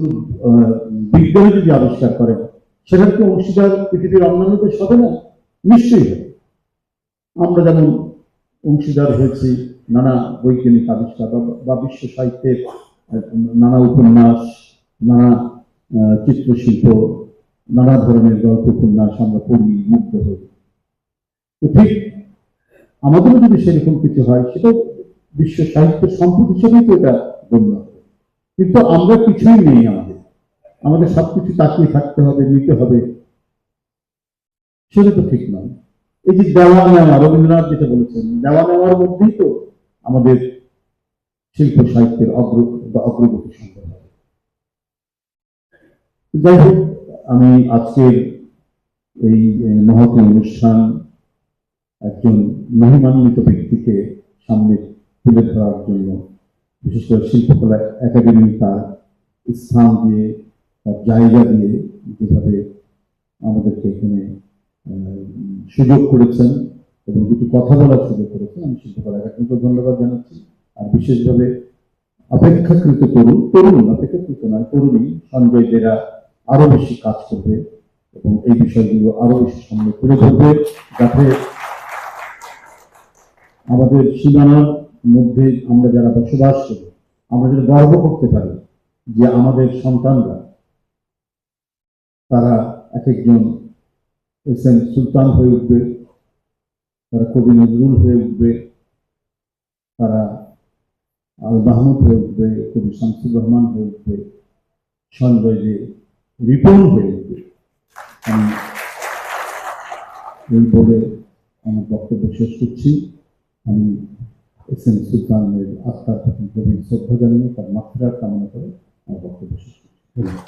বিজ্ঞানী যদি আবিষ্কার করেন সেটার কি অংশীদার পৃথিবীর অন্যান্য দেশ হবে না? নিশ্চয়ই হবে। আমরা যেমন অংশীদার হয়েছি, নানা বৈজ্ঞানিক আবিষ্কার বা- বিশ্ব সাহিত্যের, নানা উপন্যাস, নানা চিত্রশিল্প, নানা ধরনের গল্প, উপন্যাস আমরা পড়ি, মুগ্ধ হই। ঠিক আমাদেরও যদি সেরকম কিছু হয় সেটা বিশ্ব সাহিত্যের সম্পদ হিসেবেই তো এটা গণ্য। কিন্তু আমরা কিছুই নেই আমাদের। আমাদের সবকিছু তাকিয়ে থাকতে হবে, নিতে হবে। সেটা তো ঠিক নয়। এই যে দেওয়া নেওয়া রবীন্দ্রনাথ যেটা বলেছেন দেওয়া নেওয়ার মধ্যেই তো আমাদের শিল্প সাহিত্যের অগ্র বা অগ্রগতি সম্ভব হবে। যাই হোক, আমি আজকের এই মহতী অনুষ্ঠান একজন মহিমান্বিত ব্যক্তিকে সামনে তুলে ধরার জন্য বিশেষ করে শিল্পকলা একাডেমি তার স্থান দিয়ে তার জায়গা দিয়ে যেভাবে আমাদেরকে এখানে সুযোগ করেছেন এবং দুটি কথা বলার সুযোগ করেছেন, আমি শিল্পকলা একাডেমিকে ধন্যবাদ জানাচ্ছি। আর বিশেষভাবে অপেক্ষাকৃত তরুণ তরুণ অপেক্ষাকৃত নয়, তরুণী সঞ্জয় দেরা আরও বেশি কাজ করবে এবং এই বিষয়গুলো আরও বেশি সামনে তুলে ধরবে যাতে আমাদের সীমানার মধ্যে আমরা যারা বসবাস করি, আমরা যেন গর্ব করতে পারি যে আমাদের সন্তানরা, তারা এক একজন এস এম সুলতান হয়ে উঠবে, তারা কবি নজরুল হয়ে উঠবে, তারা আল মাহমুদ হয়ে উঠবে, কবি শামসুর রহমান হয়ে উঠবে, সঞ্জয় যে রিপন হয়ে উঠবে। আমি এই বলে আমার বক্তব্য শেষ করছি। আমি এস এম সুলতানের আত্মার প্রতি গভীর শ্রদ্ধা জানিয়ে তার মাত্রার কামনা করে আমার বক্তব্য শেষ ধন্যবাদ।